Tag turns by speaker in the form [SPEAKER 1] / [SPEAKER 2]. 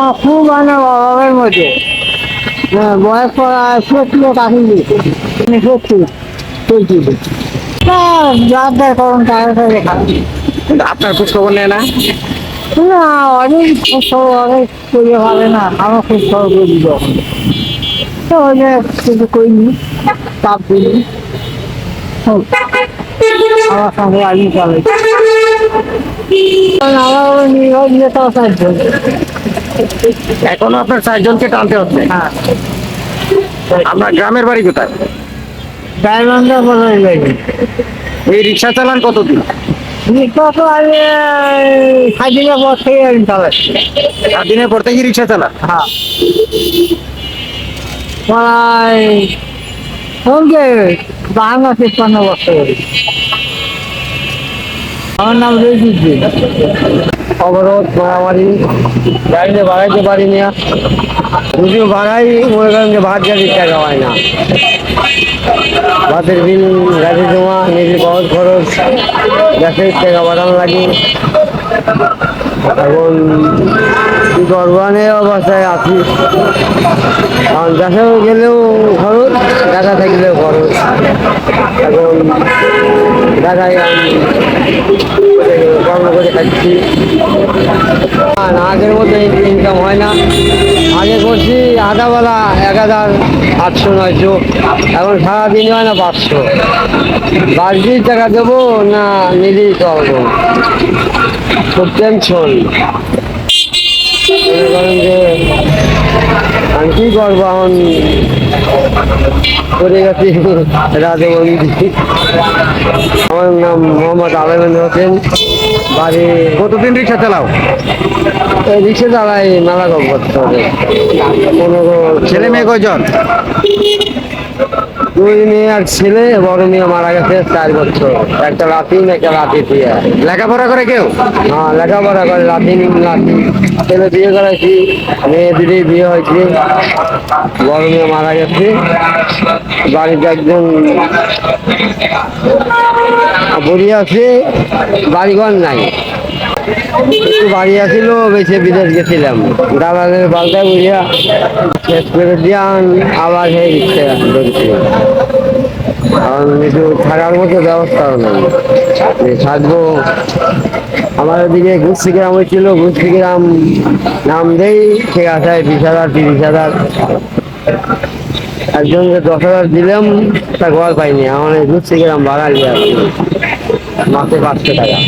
[SPEAKER 1] আমার খুব মানে অভাবের মধ্যে। বয়স প্রায় সত্তর কাছে সত্তর চলছি না যার যার করুন তার কাছে
[SPEAKER 2] কিন্তু আপনার খোঁজ খবর নেয় না?
[SPEAKER 1] না অনেক খবর অনেক করে না আমার খুব খবর করে দিল তো ওই যে কিছু করিনি দিইনি। হোক, আমার সঙ্গে আগে চলে। কারণ আমার নির্ভর সাহায্য
[SPEAKER 2] এখনও আপনার চারজনকে টানতে হচ্ছে।
[SPEAKER 1] হ্যাঁ।
[SPEAKER 2] আপনার গ্রামের বাড়ি কোথায়?
[SPEAKER 1] ডায়মন্ডে বলে গেছে
[SPEAKER 2] এই রিক্সা চালান কতদিন?
[SPEAKER 1] নিশ্চয় তো আমি সাইকেলে পর থেকে আমি চালাচ্ছি।
[SPEAKER 2] সাত দিনের পর থেকে রিক্সা চালান?
[SPEAKER 1] হ্যাঁ। প্রায় বাহান্ন তিপ্পান্ন বছর হলো। আমার নাম রয়েছে
[SPEAKER 2] অবরোধ, মারামারি, গাড়িতে বাড়াইতে পারি না যদিও বাড়াই মনে করেন যে ভাত গাড়ির টাকা হয় না। ভাতের বিল গাড়ি জমা, নিজের খরচ খরচ গ্যাসের টাকা বাড়ানো লাগে। এখন করব অবস্থায় আছি। কারণ দেশে গেলেও খরচ টাকা থাকলেও খরচ। এখন করে খাচ্ছি আগের মতো ইনকাম হয় না। আগে করছি আধাবেলা এক হাজার আটশো, নয়শো। এখন সারাদিন হয় না পাঁচশো। বাড়তি টাকা দেবো না নিজেই করব খুব টেনশন যে আমি কি করব এখন? করে গেছি রাজে আমার নাম মোহাম্মদ আলমেন হোসেন। বাড়ি। কতদিন রিক্সা চালাও? এই রিক্সা চালাই মেলা করতে হবে। পনেরো ছেলে মেয়ে কয়জন? দুই মেয়ে আর ছেলে বড় মেয়ে মারা গেছে চার বছর। একটা লাতিন একটা লাতি দিয়ে। লেখাপড়া করে কেউ? হ্যাঁ লেখাপড়া করে লাতিন লাতি ছেলে বিয়ে করেছি মেয়ে দিদি বিয়ে হয়েছে। বড় মেয়ে মারা গেছে। বাড়িতে একজন বুড়ি আছে, বাড়িঘর নাই। একটু বাড়ি আসিল বেছে বিদেশ গেছিলাম। দালালের পাল্টায় বুঝিয়া শেষ করে দিয়া আবার সেই রিক্সা কারণ একটু থাকার মতো ব্যবস্থাও নেই। থাকব, আমার ওদিকে ঘুরছি গ্রাম হয়েছিল, ঘুরছি গ্রাম নাম দেই ঠিক আছে বিশ হাজার, তিরিশ হাজার। একজনকে দশ হাজার দিলাম, তা ঘর পাইনি। আমার দুধ থেকে ভাড়া দিয়ে মাসে পাঁচশো টাকা।